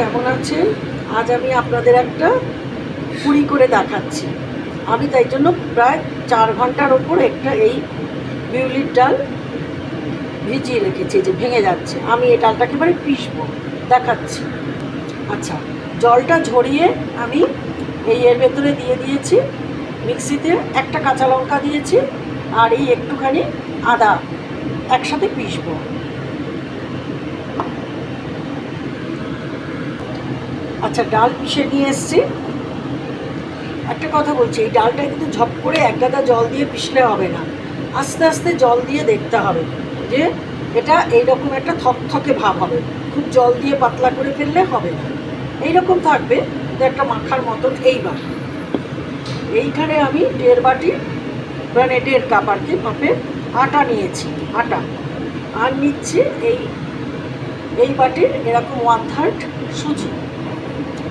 কেমন আছেন আজ আমি আপনাদের একটা পুরি করে দেখাচ্ছি। আমি তাই জন্য প্রায় চার ঘণ্টার ওপর একটা এই বিউলির ডাল ভিজিয়ে রেখেছি যে ভেঙে যাচ্ছে। আমি এই ডালটাকে এবারে পিসবো দেখাচ্ছি। আচ্ছা জলটা ঝরিয়ে আমি এই এর ভেতরে দিয়ে দিয়েছি। মিক্সিতে একটা কাঁচা লঙ্কা দিয়েছি আর এই একটুখানি আদা একসাথে পিসবো আচ্ছা ডাল পিষে নিয়ে এসছি। একটা কথা বলছি, এই ডালটা কিন্তু ঝপ করে এক গাদা জল দিয়ে পিষলে হবে না। আস্তে আস্তে জল দিয়ে দেখতে হবে যে এটা এইরকম একটা থকথকে ভাব হবে। খুব জল দিয়ে পাতলা করে ফেললে হবে না। এইরকম থাকবে একটা মাখার মতন এইবার। এইখানে আমি দেড় বাটি মানে দেড় কাপ আর কি মাপের আটা নিয়েছি, আটা। আর নিচ্ছি এই এই বাটির এরকম ওয়ান থার্ড সুজি।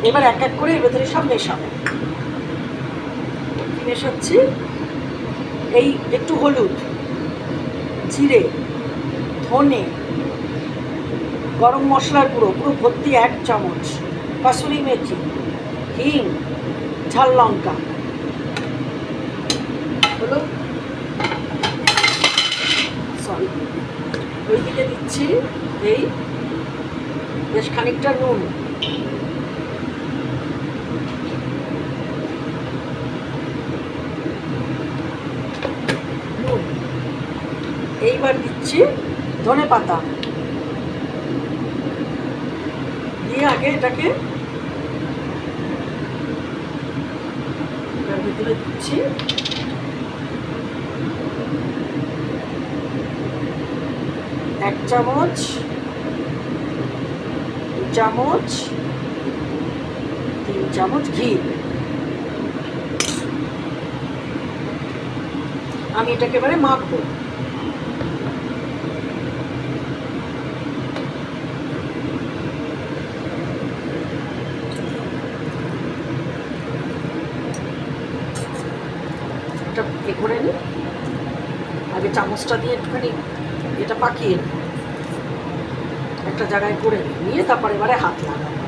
এবার এক এক করে এর ভেতরে সব মেশাবো। মেশাচ্ছি? এই একটু হলুদ, জিরে, ধনে, গরম মশলার গুঁড়ো, পুরো ভর্তি এক চামচ, কাসুরি মেথি, হিং, ঝাল লঙ্কা। হলো? সরি ওইদিকে দিচ্ছি, এই বেশ খানিকটা নুন এইবার দিচ্ছি ধনে পাতা। দিয়ে আগে এটাকে ভিতরে দিচ্ছি। এক চামচ, দু চামচ, তিন চামচ ঘি। আমি এটাকে এবারে মাখবো। এটা এ করে নিই আগে চামচটা দিয়ে একটুখানি এটা পাকিয়ে নিই একটা জায়গায় করে নিই নিয়ে তারপর এবারে হাত লাগাবো।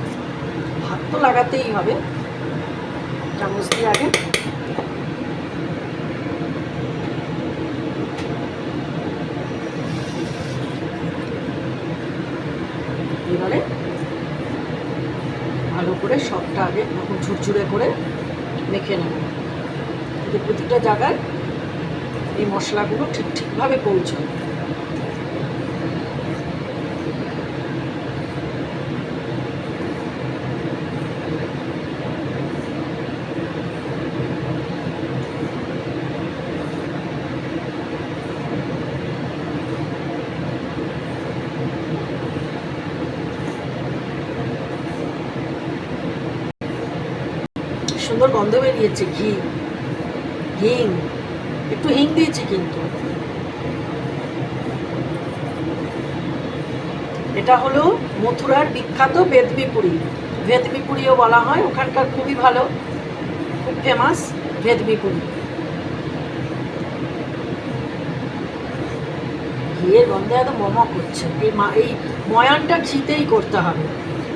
হাত তো লাগাতেই হবে। চামচ দিয়ে আগে এবারে ভালো করে সবটা আগে এরকম ঝুরঝুরে করে মেখে নেব। যাতে প্রতিটা জায়গায় এই মশলাগুলো ঠিক ঠিকভাবে পৌঁছায়। সুন্দর গন্ধ বেরিয়েছে ঘি। হিং একটু হিং দিয়েছি কিন্তু। এটা হলো মথুরার বিখ্যাত বেদমি পুরি। ভেদমি পুরিও বলা হয়, ওখানকার খুবই ভালো, খুব ফেমাস ভেদমি পুরি। ঘিয়ের গন্ধে এত মমক করছে। এই মা, এই ময়ানটা ঘিতেই করতে হবে।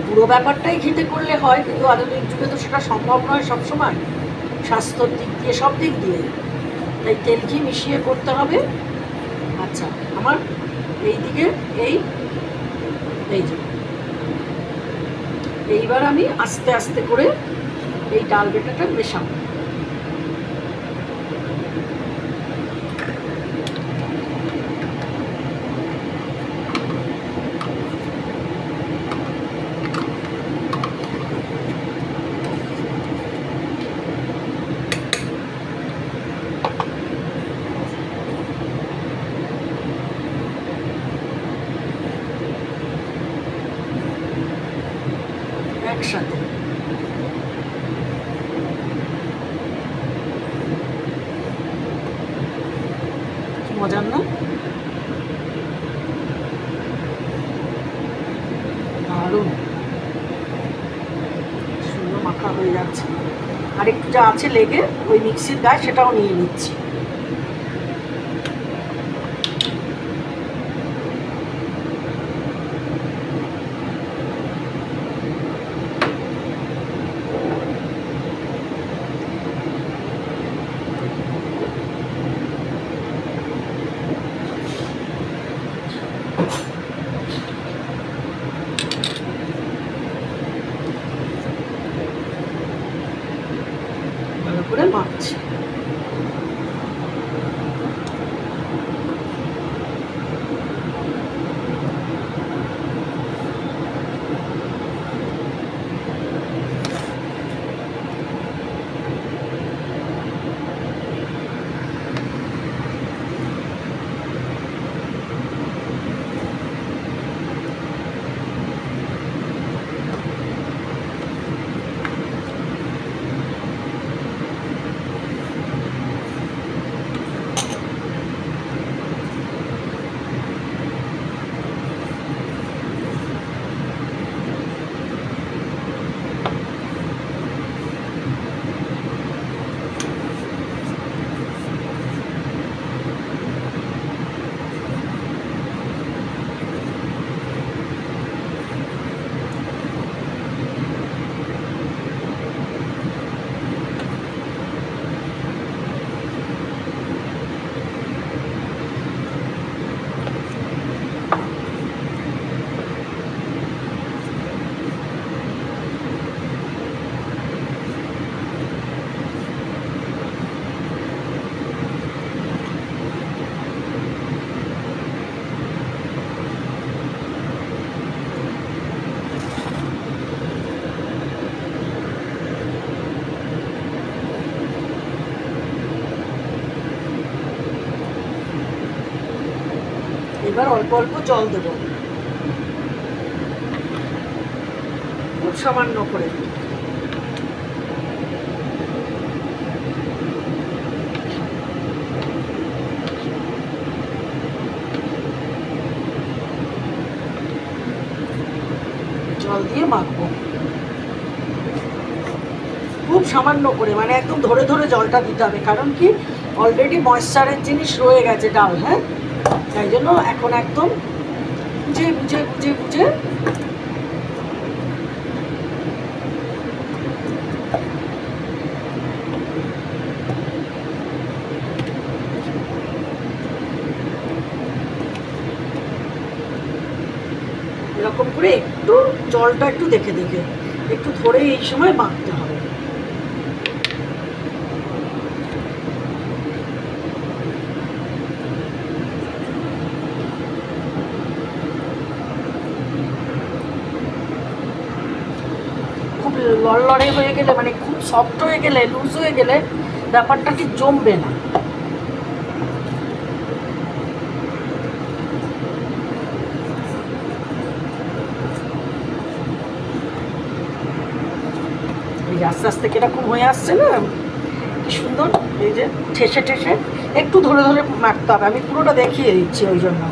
পুরো ব্যাপারটাই ঘিতে করলে হয়, কিন্তু আধুনিক যুগে তো সেটা সম্ভব নয় সবসময়। স্বাস্থ্যর দিক দিয়ে, সব দিক দিয়ে। তাই তেল ঘি মিশিয়ে করতে হবে। আচ্ছা আমার এই দিকে, এই এই যে। এইবার আমি আস্তে আস্তে করে এই ডাল বেটাটা মেশাবো একসাথে কি মজার না দারুণ সুন্দর মাখা হয়ে যাচ্ছে। আর একটু যা আছে লেগে ওই মিক্সির গায়ে সেটাও নিয়ে নিচ্ছি। এবার অল্প অল্প জল দেবো। খুব সামান্য করে। জল দিয়ে মাখবো। খুব সামান্য করে মানে একদম ধরে ধরে জলটা দিতে হবে, কারণ কি অলরেডি ময়েশ্চারের জিনিস রয়ে গেছে ডাল হ্যাঁ? তাই জন্য এখন একদম বুঝে বুঝে বুঝে বুঝে। এরকম করে একটু জলটা একটু দেখে দেখে। একটু ধরে এই সময় মাখতে হবে খুব লড়লড়ে হয়ে গেলে মানে খুব সফট হয়ে গেলে লুজ হয়ে গেলে ব্যাপারটা ঠিক জমবে না। আস্তে আস্তে কীরকম হয়ে আসছে না, কি সুন্দর, এই যে ঠেসে ঠেসে, একটু ধরে ধরে মারতে হবে, আমি পুরোটা দেখিয়ে দিচ্ছি ওই জন্য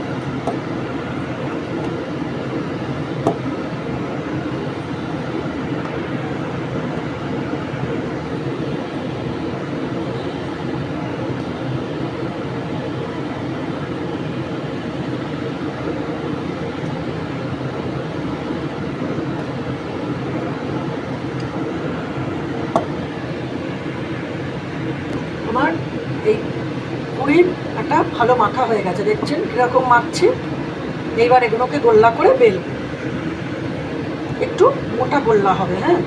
আমার এই পুরীর একটা ভালো মাখা হয়ে গেছে, দেখছেন? কীরকম মাখছি এইবার এগুলোকে গোল্লা করে বেল। একটু মোটা গোল্লা হবে হ্যাঁ?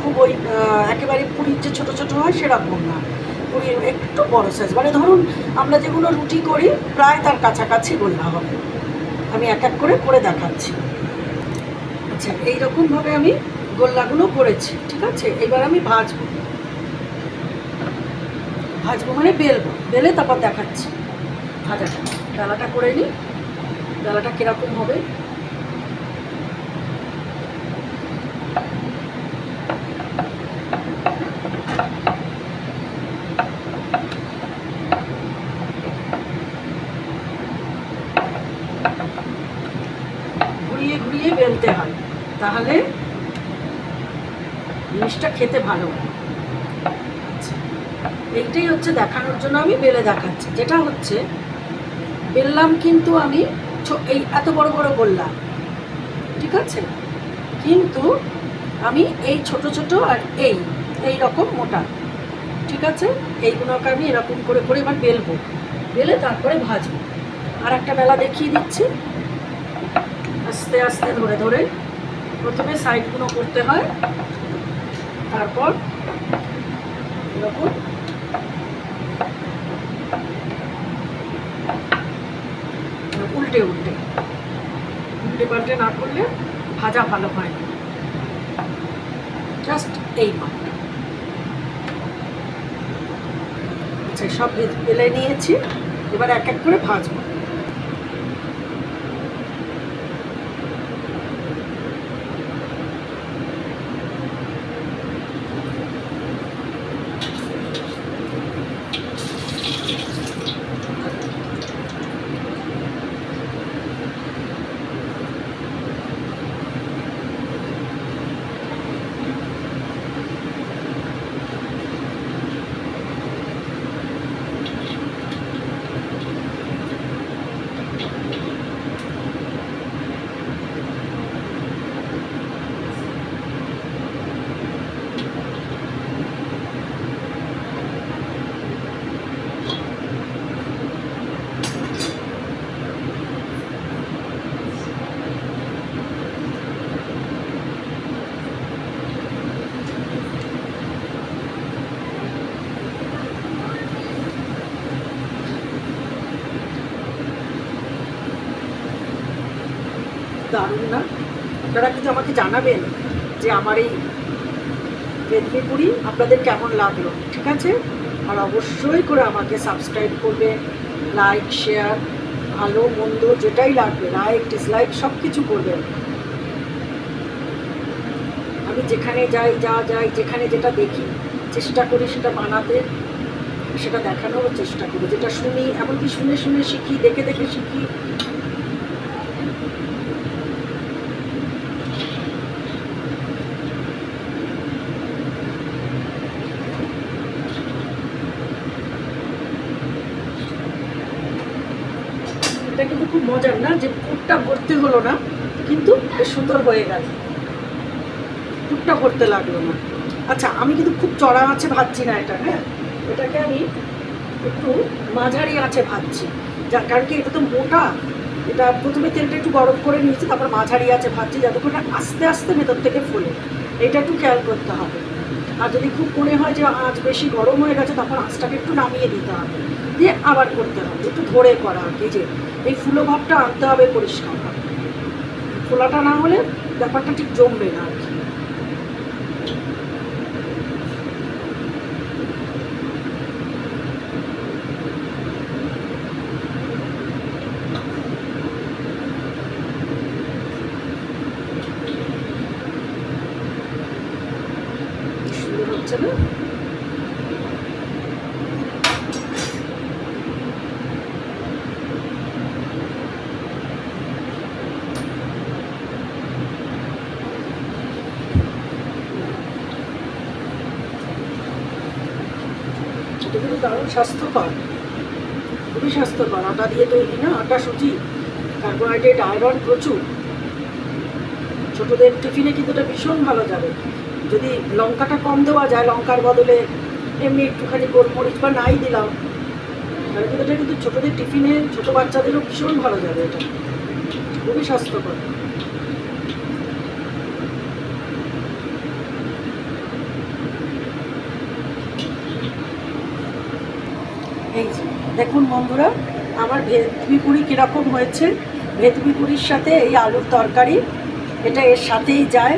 খুব ওই একেবারে পুরীর যে ছোটো ছোটো হয়, সেরকম না। পুরীর একটু বড় সাইজ মানে ধরুন, আমরা যেগুলো রুটি করি, প্রায় তার কাছাকাছি গোল্লা হবে। আমি এক এক করে করে দেখাচ্ছি। আচ্ছা এইরকমভাবে আমি গোল্লাগুলো করেছি, ঠিক আছে? এবার আমি ভাজবো। ভাজবো মানে বেলবো। বেলে তারপর দেখাচ্ছি। ভাজাটা ডালাটা করে নিই ডালাটা কীরকম হবে? ঘুরিয়ে ঘুরিয়ে বেলতে হয়। তাহলে জিনিসটা খেতে ভালো আচ্ছা, এইটাই হচ্ছে দেখানোর জন্য আমি বেলে দেখাচ্ছি। যেটা হচ্ছে বেললাম কিন্তু আমি এই এত বড় বড় বললাম ঠিক আছে? কিন্তু আমি এই ছোট ছোট আর এই এই রকম মোটা। ঠিক আছে? এইগুলোকে আমি এরকম করে করে এবার বেলবো। বেলে তারপরে ভাজবো। আর একটা বেলা দেখিয়ে দিচ্ছি। আস্তে আস্তে ধরে ধরে প্রথমে সাইডগুলো করতে হয়। তারপর এরকম উল্টে উল্টে উল্টে পাল্টে না করলে ভাজা ভালো হয় না। জাস্ট এই মাপটা আচ্ছা সব এলে নিয়েছি। এবার এক এক করে ভাজবো। দারুণ না আপনারা কিন্তু আমাকে জানাবেন যে আমার এই মেদিনীপুরি আপনাদের কেমন লাগল? ঠিক আছে? আর অবশ্যই করে আমাকে সাবস্ক্রাইব করবেন লাইক শেয়ার ভালো, মন্দ যেটাই লাগবে লাইক ডিসলাইক সব কিছু করবেন আমি যেখানে যাই, যা যাই, যেখানে যেটা দেখি, চেষ্টা করি সেটা বানাতে, সেটা দেখানোর চেষ্টা করি, যেটা শুনি, এমনকি শুনে শুনে শিখি, দেখে দেখে শিখি এটা কিন্তু খুব মজার না যে পুরটা ভর্তি হলো না, কিন্তু সুন্দর হয়ে গেল পুরটা ভরতে লাগল না। আচ্ছা আমি কিন্তু খুব চড়া আছে ভাজছি না এটা হ্যাঁ? এটাকে আমি একটু মাঝারি আছে ভাজছি। যার কারণ কি এটা তো মোটা। এটা প্রথমে তেলটা একটু গরম করে নিয়েছি, তারপর মাঝারি আছে ভাজছি যাতে আস্তে আস্তে ভেতর থেকে ফোলে। এটা একটু খেয়াল করতে হবে। আর যদি খুব মনে হয় যে আঁচ বেশি গরম হয়ে গেছে, তখন আঁচটাকে একটু নামিয়ে দিতে হবে। দিয়ে আবার করতে হবে। একটু ধরে করা আর কি যে এই ফুলো ভাবটা আনতে হবে পরিষ্কার। ফোলাটা না হলে ব্যাপারটা ঠিক জমবে না আর কি সুন্দর হচ্ছে না এটা কিন্তু দারুণ স্বাস্থ্যকর, খুবই স্বাস্থ্যকর। আটা দিয়ে তৈরি না, আটা সুজি, কার্বোহাইড্রেট, আয়রন প্রচুর। ছোটদের টিফিনে কিন্তু এটা ভীষণ ভালো যাবে। যদি লঙ্কাটা কম দেওয়া যায়, লঙ্কার বদলে এমনি একটুখানি গোলমরিচ বা নাই দিলাম, তাহলে কিন্তু এটা কিন্তু ছোটোদের টিফিনে, ছোটো বাচ্চাদেরও ভীষণ ভালো যাবে এটা। খুবই স্বাস্থ্যকর। এই দেখুন বন্ধুরা, আমার ভেতবি পুরি কীরকম হয়েছে ভেতবি পুরির সাথে এই আলুর তরকারি, এটা এর সাথেই যায়।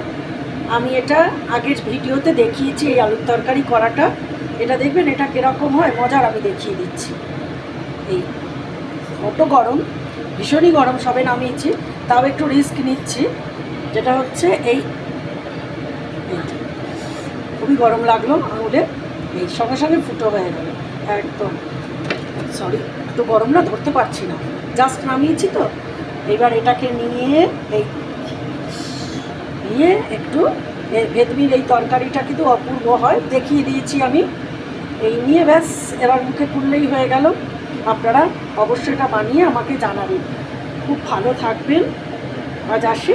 আমি এটা আগের ভিডিওতে দেখিয়েছি এই আলুর তরকারি করাটা। এটা দেখবেন এটা কীরকম হয়, মজার আমি দেখিয়ে দিচ্ছি। এই, কত গরম, ভীষণই গরম সবে নামিয়েছি, তাও একটু রিস্ক নিচ্ছি। যেটা হচ্ছে এই খুবই গরম লাগল আঙুলে, এই সঙ্গে সঙ্গে ফুটো হয়ে গেল, একদম। সরি এত গরম না, ধরতে পারছি না। জাস্ট নামিয়েছি তো। এবার এটাকে নিয়ে এই, নিয়ে একটু ভেদমির এই তরকারিটা কিন্তু অপূর্ব হয়। দেখিয়ে দিয়েছি আমি। এই নিয়ে ব্যাস, এবার মুখে তুললেই হয়ে গেল। আপনারা অবশ্যই এটা বানিয়ে আমাকে জানাবেন। খুব ভালো থাকবেন। আজ আসি।